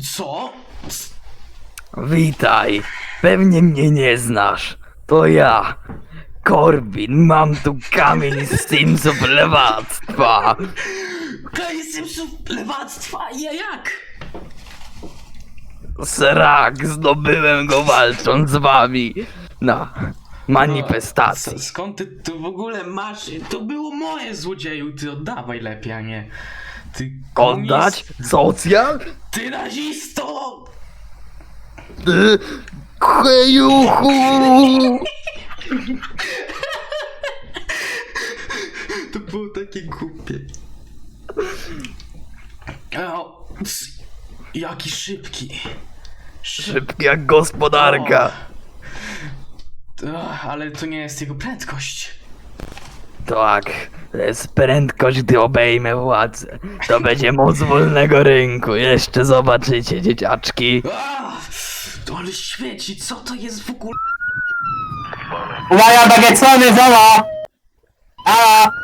Co? Witaj. Pewnie mnie nie znasz. To ja. Korbin, mam tu kamień z Simsów lewactwa. Koniec Simsów lewactwa, ja jak? Srak, zdobyłem go walcząc z wami na manifestacji. S- Skąd ty to w ogóle masz? To było moje złodzieju, ty oddawaj lepiej, a nie. Ty Oddać? Socjal? Ty nazisto! Ty Hejuchu! To było takie głupie. O, ps, jaki szybki. Szybki jak gospodarka. Ach, ale to nie jest jego prędkość. Tak, to jest prędkość, gdy obejmę władzę. To będzie moc wolnego rynku. Jeszcze zobaczycie, dzieciaczki. Ach, to ale świeci, co to jest w ogóle? Uwaga, bagiecony, zola! A!